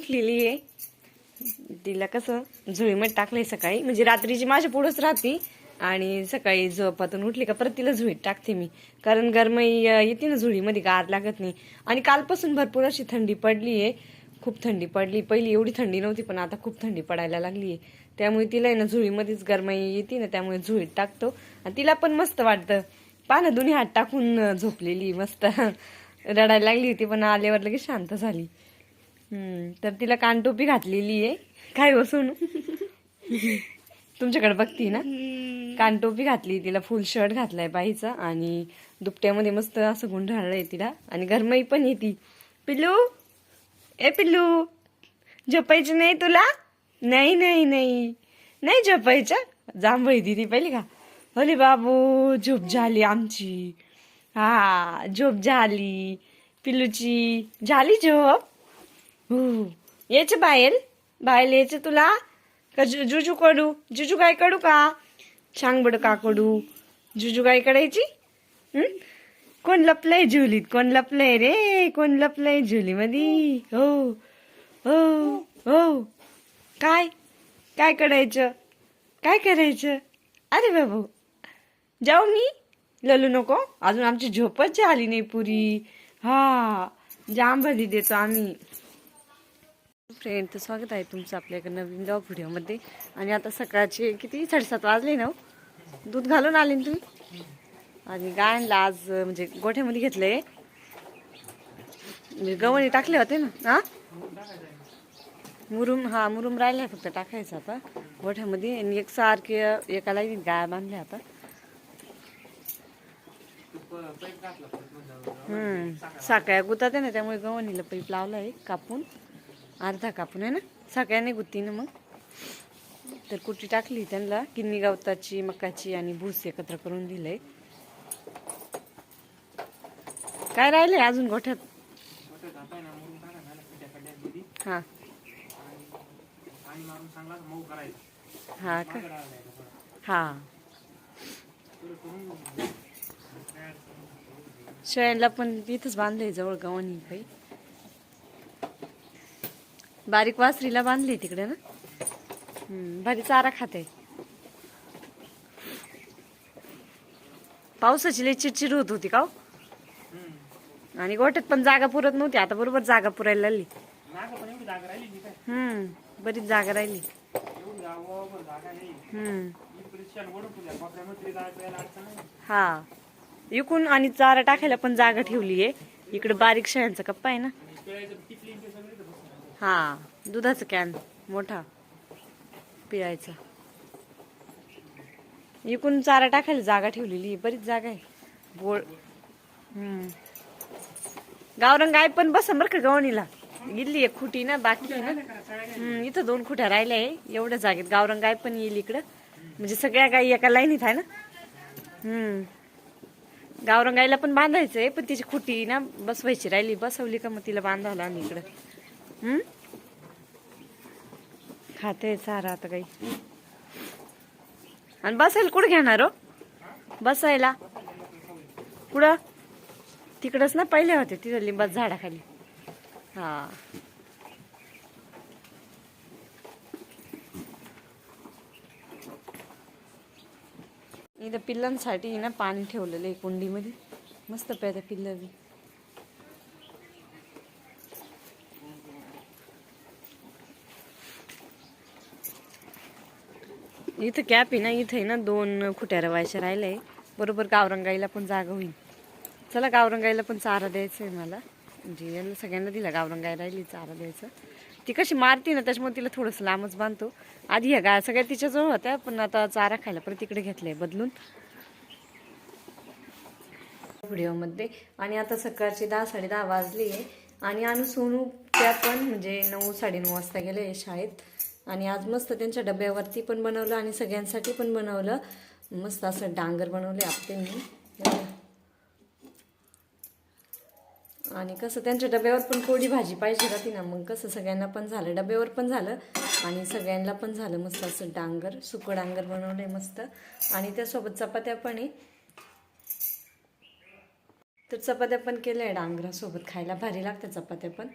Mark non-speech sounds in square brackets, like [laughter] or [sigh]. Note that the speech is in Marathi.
उठलेली आहे. तिला कसं झुळीमध्ये टाकलंय सकाळी. म्हणजे रात्रीची माझ्या पुढंच राहते. आणि सकाळी झोपातून उठली का परत तिला झुळीत टाकते मी. कारण गरमई येते ना झुळीमध्ये गार लागत नाही. आणि कालपासून भरपूर अशी थंडी पडली आहे. खूप थंडी पडली. पहिली एवढी थंडी नव्हती पण आता खूप थंडी पडायला लागली आहे. त्यामुळे तिला आहे ना झुळीमध्येच गरमाई येते ना त्यामुळे झुळीत टाकतो. आणि तिला पण मस्त वाटतं. पाहा ना दोन्ही हात टाकून झोपलेली मस्त. [laughs] रडायला लागली होती पण आल्यावर लगेच शांत झाली. तर तिला कानटोपी घातलेली आहे. काय हो सोनू? तुमच्याकडे बघती ना? कानटोपी घातली तिला फुल शर्ट घातलाय बाईचा आणि दुपट्यामध्ये मस्त असं गुंडाळलंय तिला. आणि गरमाई पण येते पिल्लू? ए पिल्लू झोपायचं नाही तुला? नाही नाही नाही. नाही झोपायचं? जांभळी दिदी पहिली का? अरे बाबू झोप झाली आमची. हा झोप झाली. पिल्लूची झाली झोप? यायचं बाहेर. बाहेर यायचं तुला? का जु जुजू कडू? जुजू गाय कडू का? सांग बडं का कडू? जुजू गाय काढायची कोण लपलंय झुलीत? कोण लपलंय रे? कोण लपलंय झुलीमध्ये? हो. हो. हो. काय? काय करायचं? काय करायचं? अरे बाबू. जाऊ मी. ललू नको. अजून आमची झोपच झाली नाही पुरी. हा. जाम भली देतो आम्ही. फ्रेंड तर स्वागत आहे तुमचं आपल्या नवीन गाव व्हिडिओमध्ये. आणि आता सकाळचे किती? साडेसात वाजले ना हो? दूध घालून आले ना तुम्ही? आणि गायनला आज म्हणजे गोठ्यामध्ये घेतलंय. म्हणजे गवळी टाकले होते ना हा? मुरुम हा मुरुम राहिला फक्त टाकायचं आता गोठ्यामध्ये. आणि एक सारखे एकाला गाय बांधल्या आता. हम्म साकळ्या गुतात आहे ना त्यामुळे गवणीला पैप लावलाय कापून. अर्धा कापून आहे ना? सगळ्यांनी गुत्ती ना मग. तर कुटी टाकली त्यांना. किन्नी गवताची मकाची आणि भूस एकत्र करून दिलंय. काय राहिले अजून गोठ्यात? हा. हा का? हा. शेळ्यांना पण तिथंच बांधलंय जवळ गव्हाणी काही बारीक वासरीला बांधले तिकडे ना? भारी चारा खाते. पावसाची लई चिडचिड होत होती का हो? आणि गोठ्यात पण जागा पुरत नव्हती आता बरोबर जागा पुरायला लागली. हम्म बरीच जागा राहिली. हा इकून आणि चारा टाकायला पण जागा ठेवली आहे इकडे बारीक शेळ्यांचा कप्पा आहे ना? हा दुधाचं कॅन मोठा. पिळायचा. इकून चारा टाकायला जागा ठेवलेली बरीच जागा आहे. बोळ हम्म. गावरंग गाय पण बसा बरं का गवणीला. गेली एक खुटी ना बाकी आहे ना इथं दोन खुट्या राहिल्या आहे एवढ्या जागेत. गावरंग गाय पण येईल इकडं. म्हणजे सगळ्या गायी एका लाईनीत आहे ना. हम्म. गावरंगाईला पण बांधायचंय पण तिची खुटी ना बसवायची राहिली. बसवली का मग तिला बांधावं आणि इकडं. खाते सारा आता काही. आणि बसायला कुठं घेणार हो? बसायला. कुठं? तिकडच ना पहिले होते तिथं लिंबात झाडाखाली. हा. इथं पिल्लांसाठी ना पाणी ठेवलेलं आहे कुंडीमध्ये. मस्त प्यादा पिल्लं बी. इथं कॅप आहे ना इथं आहे ना दोन खुट्या रवायच्या राहिल्या आहे बरोबर गावरंगाईला पण जागा होईल. चला गावरंगाईला पण चारा द्यायचा आहे मला. म्हणजे यांना सगळ्यांना दिला गावरंगाई राहिली चारा द्यायचं. ती कशी मारती ना त्याच्यामुळे तिला थोडंसं लांबच बांधतो. आधी ह्या गाय सगळ्या तिच्याजवळ होत्या पण आता चारा खायला परत तिकडे घेतलंय बदलून. व्हिडिओमध्ये. आणि आता सकाळची दहा साडे दहा वाजली आहे. आणि अनु सोनू त्या पण म्हणजे नऊ साडेनऊ वाजता गेले शाळेत. आणि आज मस्त त्यांच्या डब्यावरती पण बनवलं आणि सगळ्यांसाठी पण बनवलं. मस्त असं डांगर बनवले आपटेंनी आणि कसं त्यांच्या डब्यावर पण कोरडी भाजी पाहिजे राहते ना मग कसं सगळ्यांना पण झालं. डब्यावर पण झालं आणि सगळ्यांना पण झालं मस्त असं डांगर सुकं डांगर बनवलंय मस्त. आणि त्यासोबत चपात्या पण आहे. तर चपात्या पण केल्या आहे डांगरासोबत. खायला भारी लागतं चपात्या पण.